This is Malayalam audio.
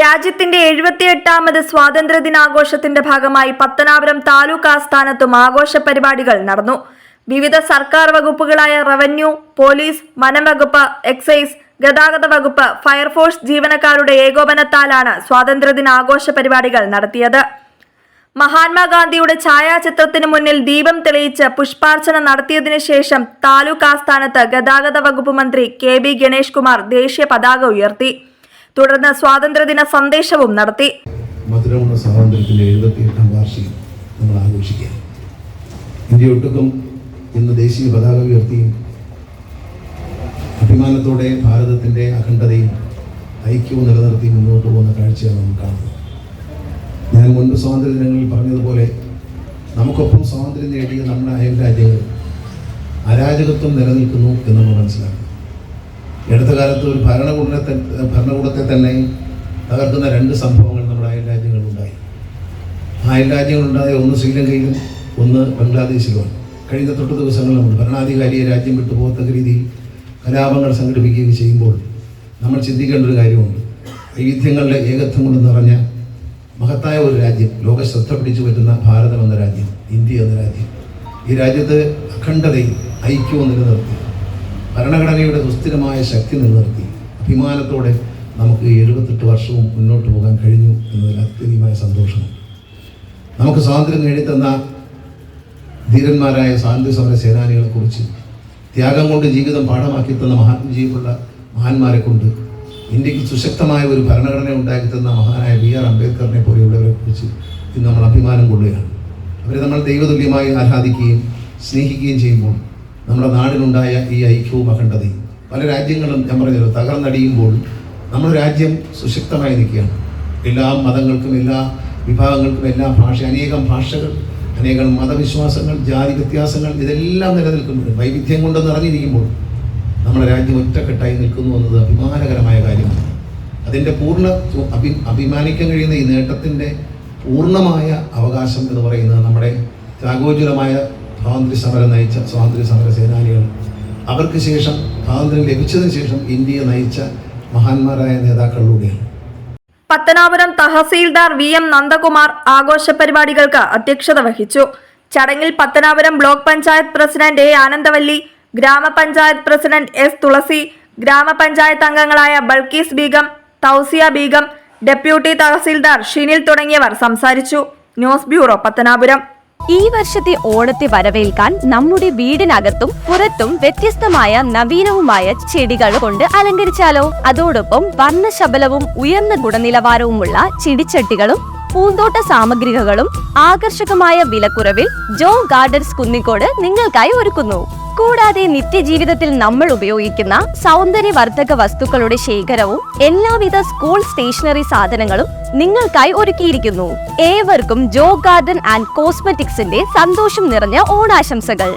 രാജ്യത്തിന്റെ എഴുപത്തിയെട്ടാമത് സ്വാതന്ത്ര്യ ദിനാഘോഷത്തിന്റെ ഭാഗമായി പത്തനാപുരം താലൂക്ക് ആസ്ഥാനത്തും ആഘോഷ പരിപാടികൾ നടന്നു. വിവിധ സർക്കാർ വകുപ്പുകളായ റവന്യൂ പോലീസ് വനംവകുപ്പ് എക്സൈസ് ഗതാഗത വകുപ്പ് ഫയർഫോഴ്സ് ജീവനക്കാരുടെ ഏകോപനത്താലാണ് സ്വാതന്ത്ര്യദിനാഘോഷ പരിപാടികൾ നടത്തിയത്. മഹാത്മാഗാന്ധിയുടെ ഛായാചിത്രത്തിന് മുന്നിൽ ദീപം തെളിയിച്ച് പുഷ്പാർച്ചന നടത്തിയതിനു ശേഷം താലൂക്ക് ആസ്ഥാനത്ത് ഗതാഗത വകുപ്പ് മന്ത്രി കെ ബി ഗണേഷ് കുമാർ ദേശീയ പതാക ഉയർത്തി. തുടർന്ന് സ്വാതന്ത്ര്യദിന സന്ദേശവും നടത്തി. സ്വാതന്ത്ര്യത്തിന്റെ എഴുപത്തിയെട്ടാം വാർഷികം നമ്മൾ ഇന്ന് ദേശീയ പതാക ഉയർത്തിയും അഭിമാനത്തോടെ ഭാരതത്തിന്റെ അഖണ്ഡതയും ഐക്യവും നിലനിർത്തി മുന്നോട്ട് പോകുന്ന കാഴ്ചയാണ് നമ്മൾ കാണുന്നത്. ഞാൻ മുൻപ് സ്വാതന്ത്ര്യ ദിനങ്ങളിൽ പറഞ്ഞതുപോലെ നമുക്കൊപ്പം സ്വാതന്ത്ര്യം നേടിയ നമ്മുടെ അയൽ രാജ്യങ്ങൾ അരാജകത്വം നിലനിൽക്കുന്നു എന്ന് നമ്മൾ മനസ്സിലാക്കണം ഈ അടുത്ത കാലത്ത് ഒരു ഭരണകൂടത്തെ ഭരണകൂടത്തെ തന്നെ തകർക്കുന്ന രണ്ട് സംഭവങ്ങൾ നമ്മുടെ അയൽ രാജ്യങ്ങളുണ്ടായി ആ അയൽ രാജ്യങ്ങളുണ്ടായ ഒന്ന് ശ്രീലങ്കയിലും ഒന്ന് ബംഗ്ലാദേശിലുമാണ്. കഴിഞ്ഞ തൊട്ട് ദിവസങ്ങൾ ഭരണാധികാരിയെ രാജ്യം വിട്ടു പോകത്തക്ക രീതിയിൽ കലാപങ്ങൾ സംഘടിപ്പിക്കുകയും ചെയ്യുമ്പോൾ നമ്മൾ ചിന്തിക്കേണ്ട ഒരു കാര്യമുണ്ട്. വൈവിധ്യങ്ങളുടെ ഏകത്വം കൊണ്ട് നിറഞ്ഞ മഹത്തായ ഒരു രാജ്യം ലോക ശ്രദ്ധ പിടിച്ചു പറ്റുന്ന ഭാരതം എന്ന രാജ്യം ഇന്ത്യ എന്ന രാജ്യം. ഈ രാജ്യത്ത് അഖണ്ഡതയും ഐക്യവും നിലനിർത്തി. ഭരണഘടനയുടെ സുസ്ഥിരമായ ശക്തി നിലനിർത്തി അഭിമാനത്തോടെ നമുക്ക് എഴുപത്തെട്ട് വർഷവും മുന്നോട്ട് പോകാൻ കഴിഞ്ഞു എന്നതിൽ അത്യധികമായ സന്തോഷമുണ്ട്. നമുക്ക് സ്വാതന്ത്ര്യം നേടിത്തന്ന ധീരന്മാരായ സ്വാതന്ത്ര്യ സമര സേനാനികളെ കുറിച്ച് ത്യാഗം കൊണ്ട് ജീവിതം പാഠമാക്കി തന്ന മഹാത്മജീവിയുള്ള മഹാന്മാരെ കൊണ്ട് ഇന്ത്യയ്ക്ക് സുശക്തമായ ഒരു ഭരണഘടന ഉണ്ടാക്കി തന്ന മഹാനായ ബി ആർ അംബേദ്കറിനെ പോലെയുള്ളവരെ കുറിച്ച് ഇന്ന് നമ്മൾ അഭിമാനം കൊള്ളുകയാണ്. അവരെ നമ്മൾ ദൈവതുല്യമായി ആരാധിക്കുകയും സ്നേഹിക്കുകയും ചെയ്യുമ്പോൾ നമ്മുടെ നാടിനുണ്ടായ ഈ ഐക്യവും അഖണ്ഡതയും പല രാജ്യങ്ങളും ഞാൻ പറഞ്ഞല്ലോ തകർന്നടിയുമ്പോൾ നമ്മുടെ രാജ്യം സുശക്തമായി നിൽക്കുകയാണ്. എല്ലാ മതങ്ങൾക്കും എല്ലാ വിഭാഗങ്ങൾക്കും എല്ലാ ഭാഷ അനേകം ഭാഷകൾ അനേകം മതവിശ്വാസങ്ങൾ ജാതി വ്യത്യാസങ്ങൾ ഇതെല്ലാം നിലനിൽക്കുമ്പോൾ വൈവിധ്യം കൊണ്ട് നിറഞ്ഞിരിക്കുമ്പോൾ നമ്മുടെ രാജ്യം ഒറ്റക്കെട്ടായി നിൽക്കുന്നു എന്നത് അഭിമാനകരമായ കാര്യമാണ്. അതിന്റെ പൂർണ അഭി അഭിമാനിക്കാൻ കഴിയുന്ന ഈ നേട്ടത്തിന്റെ പൂർണമായ അവകാശം എന്ന് പറയുന്നത് നമ്മുടെ ത്യാഗോജ്വലമായ സ്വാതന്ത്ര്യ സമരം നയിച്ച സ്വാതന്ത്ര്യ സമര സേനാനികൾ. അവർക്ക് ശേഷം സ്വാതന്ത്ര്യം ലഭിച്ചതിന് ശേഷം ഇന്ത്യയെ നയിച്ച മഹാന്മാരായ നേതാക്കളിലൂടെയാണ്. പത്തനാപുരം തഹസീൽദാർ വി എം നന്ദകുമാർ ആഘോഷ പരിപാടികൾക്ക് അധ്യക്ഷത വഹിച്ചു. ചടങ്ങിൽ Pathanapuram block panchayat president A Anandavalli grama panchayat president S Thulasi grama panchayat അംഗങ്ങളായ ബൾക്കീസ് ബീഗം തൗസിയ ബീഗം ഡെപ്യൂട്ടി തഹസീൽദാർ ഷിനിൽ തുടങ്ങിയവർ സംസാരിച്ചു. News bureau Pathanapuram. ഈ വർഷത്തെ ഓണത്തെ വരവേൽക്കാൻ നമ്മുടെ വീടിനകത്തും പുറത്തും വ്യത്യസ്തമായ നവീനവുമായ ചെടികൾ കൊണ്ട് അലങ്കരിച്ചാലോ? അതോടൊപ്പം വർണശബലവും ഉയർന്ന ഗുണനിലവാരവുമുള്ള ചെടിച്ചട്ടികളും പൂന്തോട്ട സാമഗ്രികളും ആകർഷകമായ വിലക്കുറവിൽ ജോ ഗാർഡൻസ് കുന്നിക്കോട് നിങ്ങൾക്കായി ഒരുക്കുന്നു. കൂടാതെ നിത്യജീവിതത്തിൽ നമ്മൾ ഉപയോഗിക്കുന്ന സൗന്ദര്യവർദ്ധക വസ്തുക്കളുടെ ശേഖരവും എല്ലാവിധ സ്കൂൾ സ്റ്റേഷനറി സാധനങ്ങളും നിങ്ങൾക്കായി ഒരുക്കിയിരിക്കുന്നു. ഏവർക്കും ജോ ഗാർഡൻ ആൻഡ് കോസ്മെറ്റിക്സിന്റെ സന്തോഷം നിറഞ്ഞ ഓണാശംസകൾ.